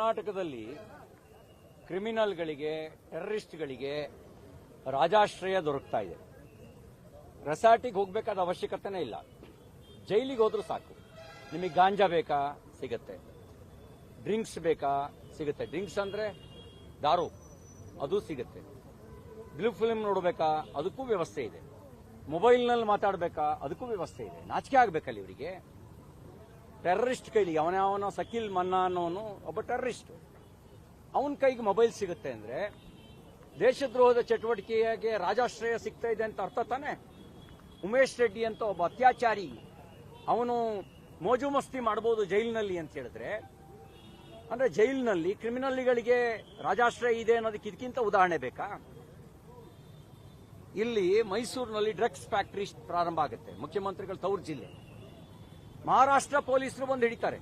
ಕರ್ನಾಟಕದಲ್ಲಿ ಕ್ರಿಮಿನಲ್ಗಳಿಗೆ, ಟೆರರಿಸ್ಟ್ಗಳಿಗೆ ರಾಜಾಶ್ರಯ ದೊರಕ್ತಾ ಇದೆ. ರೆಸಾರ್ಟಿಗೆ ಹೋಗಬೇಕಾದ ಅವಶ್ಯಕತೆನೇ ಇಲ್ಲ. ಜೈಲಿಗೆ ಹೋದ್ರೂ ಸಾಕು. ನಿಮಗೆ ಗಾಂಜಾ ಬೇಕಾ? ಸಿಗತ್ತೆ. ಡ್ರಿಂಕ್ಸ್ ಬೇಕಾ? ಸಿಗುತ್ತೆ. ಡ್ರಿಂಕ್ಸ್ ಅಂದರೆ ದಾರು. ಅದು ಸಿಗುತ್ತೆ. ಬ್ಲೂ ಫಿಲ್ಮ್ ನೋಡಬೇಕಾ? ಅದಕ್ಕೂ ವ್ಯವಸ್ಥೆ ಇದೆ. ಮೊಬೈಲ್ನಲ್ಲಿ ಮಾತಾಡಬೇಕಾ? ಅದಕ್ಕೂ ವ್ಯವಸ್ಥೆ ಇದೆ. ನಾಚಿಕೆ ಆಗ್ಬೇಕಲ್ಲ ಇವರಿಗೆ. ಟೆರರಿಸ್ಟ್ ಕೈಲಿ ಅವನ ಸಕೀಲ್ ಮನ್ನಾ ಅನ್ನೋನು ಒಬ್ಬ ಟೆರರಿಸ್ಟ್ ಅವನ ಕೈಗೆ ಮೊಬೈಲ್ ಸಿಗುತ್ತೆ ಅಂದ್ರೆ, ದೇಶದ್ರೋಹದ ಚಟುವಟಿಕೆಗೆ ರಾಜಾಶ್ರಯ ಸಿಗ್ತಾ ಇದೆ ಅಂತ ಅರ್ಥ ತಾನೆ? ಉಮೇಶ್ ರೆಡ್ಡಿ ಅಂತ ಒಬ್ಬ ಅತ್ಯಾಚಾರಿ, ಅವನು ಮೋಜು ಮಸ್ತಿ ಮಾಡಬಹುದು ಜೈಲಿನಲ್ಲಿ ಅಂತ ಹೇಳಿದ್ರೆ, ಅಂದ್ರೆ ಜೈಲಿನಲ್ಲಿ ಕ್ರಿಮಿನಲ್ಗಳಿಗೆ ರಾಜಾಶ್ರಯ ಇದೆ ಅನ್ನೋದಕ್ಕೆ ಇದಕ್ಕಿಂತ ಉದಾಹರಣೆ ಬೇಕಾ? ಇಲ್ಲಿ ಮೈಸೂರಿನಲ್ಲಿ ಡ್ರಗ್ಸ್ ಫ್ಯಾಕ್ಟರಿ ಪ್ರಾರಂಭ ಆಗುತ್ತೆ, ಮುಖ್ಯಮಂತ್ರಿಗಳು ತವರು ಜಿಲ್ಲೆ. ಮಹಾರಾಷ್ಟ್ರ ಪೊಲೀಸರು ಬಂದು ಹಿಡಿತಾರೆ.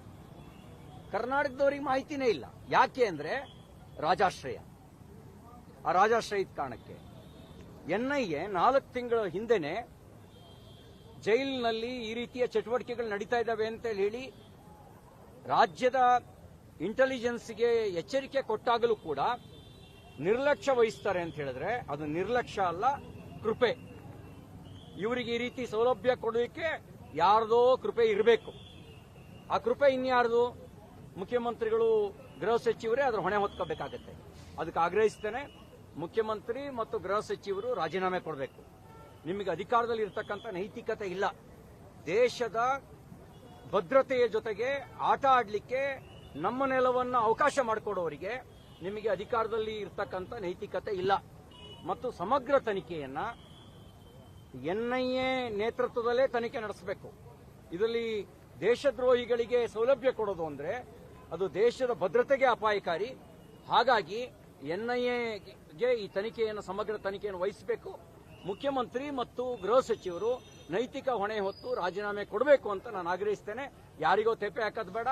ಕರ್ನಾಟಕದವರಿಗೆ ಮಾಹಿತಿನೇ ಇಲ್ಲ. ಯಾಕೆ ಅಂದ್ರೆ ರಾಜಾಶ್ರಯ. ಆ ರಾಜಾಶ್ರಯದ ಕಾರಣಕ್ಕೆ. ಎನ್ಐಎ ನಾಲ್ಕು ತಿಂಗಳ ಹಿಂದೆನೆ ಜೈಲಿನಲ್ಲಿ ಈ ರೀತಿಯ ಚಟುವಟಿಕೆಗಳು ನಡೀತಾ ಇದ್ದಾವೆ ಅಂತ ಹೇಳಿ ರಾಜ್ಯದ ಇಂಟೆಲಿಜೆನ್ಸ್ಗೆ ಎಚ್ಚರಿಕೆ ಕೊಟ್ಟಾಗಲೂ ಕೂಡ ನಿರ್ಲಕ್ಷ್ಯ ವಹಿಸ್ತಾರೆ ಅಂತ ಹೇಳಿದ್ರೆ ಅದು ನಿರ್ಲಕ್ಷ್ಯ ಅಲ್ಲ, ಕೃಪೆ. ಇವರಿಗೆ ಈ ರೀತಿ ಸೌಲಭ್ಯ ಕೊಡೋದಕ್ಕೆ ಯಾರ್ದೋ ಕೃಪೆ ಇರಬೇಕು. ಆ ಕೃಪೆ ಇನ್ಯಾರ್ದು? ಮುಖ್ಯಮಂತ್ರಿಗಳು, ಗೃಹ ಸಚಿವರೇ ಅದರ ಹೊಣೆ ಹೊತ್ಕೋಬೇಕಾಗತ್ತೆ. ಅದಕ್ಕೆ ಆಗ್ರಹಿಸ್ತೇನೆ, ಮುಖ್ಯಮಂತ್ರಿ ಮತ್ತು ಗೃಹ ಸಚಿವರು ರಾಜೀನಾಮೆ ಕೊಡಬೇಕು. ನಿಮಗೆ ಅಧಿಕಾರದಲ್ಲಿ ಇರತಕ್ಕಂಥ ನೈತಿಕತೆ ಇಲ್ಲ. ದೇಶದ ಭದ್ರತೆಯ ಜೊತೆಗೆ ಆಟ ಆಡಲಿಕ್ಕೆ ನಮ್ಮ ನೆಲವನ್ನು ಅವಕಾಶ ಮಾಡಿಕೊಡೋರಿಗೆ ನಿಮಗೆ ಅಧಿಕಾರದಲ್ಲಿ ಇರತಕ್ಕಂಥ ನೈತಿಕತೆ ಇಲ್ಲ. ಮತ್ತು ಸಮಗ್ರ ತನಿಖೆಯನ್ನ ಎನ್ಐಎ ನೇತೃತ್ವದಲ್ಲೇ ತನಿಖೆ ನಡೆಸಬೇಕು. ಇದರಲ್ಲಿ ದೇಶದ್ರೋಹಿಗಳಿಗೆ ಸೌಲಭ್ಯ ಕೊಡೋದು ಅಂದ್ರೆ ಅದು ದೇಶದ ಭದ್ರತೆಗೆ ಅಪಾಯಕಾರಿ. ಹಾಗಾಗಿ ಎನ್ಐಎಗೆ ಈ ತನಿಖೆಯನ್ನು, ಸಮಗ್ರ ತನಿಖೆಯನ್ನು ವಹಿಸಬೇಕು. ಮುಖ್ಯಮಂತ್ರಿ ಮತ್ತು ಗೃಹ ಸಚಿವರು ನೈತಿಕ ಹೊಣೆ ಹೊತ್ತು ರಾಜೀನಾಮೆ ಕೊಡಬೇಕು ಅಂತ ನಾನು ಆಗ್ರಹಿಸ್ತೇನೆ. ಯಾರಿಗೋ ತೆಪ್ಪೆ ಹಾಕೋದು ಬೇಡ.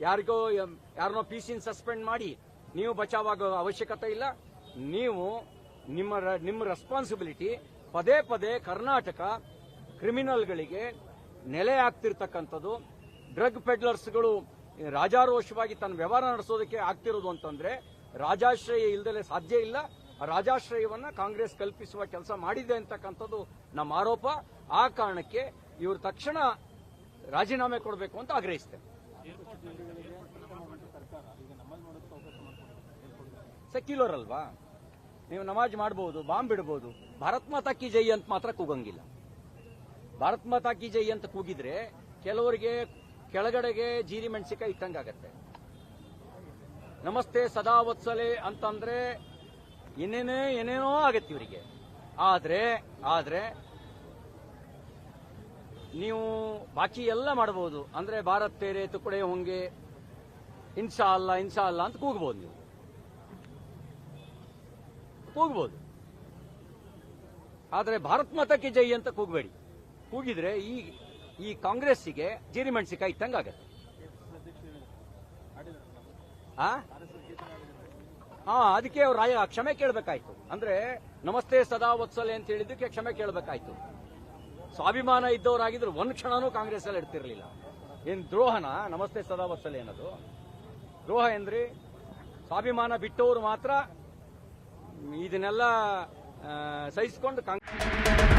ಯಾರಿಗೋ ಯಾರನ್ನೋ ಪಿ ಸಿನ್ ಸಸ್ಪೆಂಡ್ ಮಾಡಿ ನೀವು ಬಚಾವಾಗೋ ಅವಶ್ಯಕತೆ ಇಲ್ಲ. ನೀವು ನಿಮ್ಮ ನಿಮ್ಮ ರೆಸ್ಪಾನ್ಸಿಬಿಲಿಟಿ ಪದೇ ಪದೇ ಕರ್ನಾಟಕ ಕ್ರಿಮಿನಲ್ಗಳಿಗೆ ನೆಲೆ ಆಗ್ತಿರ್ತಕ್ಕಂಥದ್ದು. ಡ್ರಗ್ ಪೆಡ್ಲರ್ಸ್ಗಳು ರಾಜಾರೋಷವಾಗಿ ತನ್ನ ವ್ಯವಹಾರ ನಡೆಸೋದಕ್ಕೆ ಆಗ್ತಿರೋದು ಅಂತಂದ್ರೆ ರಾಜಾಶ್ರಯ ಇಲ್ದಲೆ ಸಾಧ್ಯ ಇಲ್ಲ. ರಾಜಾಶ್ರಯವನ್ನ ಕಾಂಗ್ರೆಸ್ ಕಲ್ಪಿಸುವ ಕೆಲಸ ಮಾಡಿದೆ ಅಂತಕ್ಕಂಥದ್ದು ನಮ್ಮ ಆರೋಪ. ಆ ಕಾರಣಕ್ಕೆ ಇವರು ತಕ್ಷಣ ರಾಜೀನಾಮೆ ಕೊಡಬೇಕು ಅಂತ ಆಗ್ರಹಿಸ್ತೇನೆ. ಸೆಕ್ಯುಲರ್ ಅಲ್ವಾ? ನೀವು ನಮಾಜ್ ಮಾಡಬಹುದು ಬಾಂಬ್ ಬಿಡಬಹುದು ಭಾರತ್ ಮಾತಾ ಕಿ ಜೈ ಅಂತ ಮಾತ್ರ ಕೂಗಂಗಿಲ್ಲ. ಭಾರತ್ ಮಾತಾ ಕಿ ಜೈ ಅಂತ ಕೂಗಿದ್ರೆ ಕೆಲವರಿಗೆ ಕೆಳಗಡೆಗೆ ಜೀರಿ ಮೆಣಸಿಕಾಯಿ ಇಟ್ಟಂಗಾಗತ್ತೆ. ನಮಸ್ತೆ, ಸದಾ ವತ್ಸಲೆ ಅಂತಂದ್ರೆ ಏನೇನೇ, ಏನೇನೋ ಆಗತ್ತೆ ಇವರಿಗೆ. ಆದ್ರೆ ಆದ್ರೆ ನೀವು ಬಾಕಿ ಎಲ್ಲ ಮಾಡಬಹುದು ಅಂದ್ರೆ ಭಾರತ್ ತೇರೆ ತುಕುಡೆ ಹೊಂಗೆ, ಇನ್ಶಾ ಅಲ್ಲ ಇನ್ಸಾ ಅಲ್ಲ ಅಂತ ಕೂಗಬಹುದು ನೀವು. ಕೂಗ್ಬೋದು. ಆದರೆ ಭಾರತ್ ಮಾತಕ್ಕೆ ಜೈ ಅಂತ ಕೂಗಬೇಡಿ. ಕೂಗಿದ್ರೆ ಈ ಈ ಕಾಂಗ್ರೆಸ್ಸಿಗೆ ಜೀರಿಮೆಣಸಿಕಾಯಿ ಇಟ್ಟಂಗಾಗತ್ತೆ ಆ? ಹಾ, ಅದಕ್ಕೆ ಅವ್ರು ರಾಯ, ಕ್ಷಮೆ ಕೇಳಬೇಕಾಯ್ತು. ಅಂದ್ರೆ, ನಮಸ್ತೆ ಸದಾ ವತ್ಸಲೆ ಅಂತ ಹೇಳಿದ್ದಕ್ಕೆ ಕ್ಷಮೆ ಕೇಳಬೇಕಾಯ್ತು. ಸ್ವಾಭಿಮಾನ ಇದ್ದವರಾಗಿದ್ರು ಒಂದ್ ಕ್ಷಣನೂ ಕಾಂಗ್ರೆಸ್ ಅಲ್ಲಿ ಇಡ್ತಿರ್ಲಿಲ್ಲ. ಏನ್ ದ್ರೋಹನ? ನಮಸ್ತೆ ಸದಾ ವತ್ಸಲೆ ಅನ್ನೋದು. ದ್ರೋಹ ಎಂದ್ರಿ ಸ್ವಾಭಿಮಾನ ಬಿಟ್ಟವರು ಮಾತ್ರ ಇದನ್ನೆಲ್ಲ ಸಹಿಸಿಕೊಂಡು ಕಾಂಗ್ರೆಸ್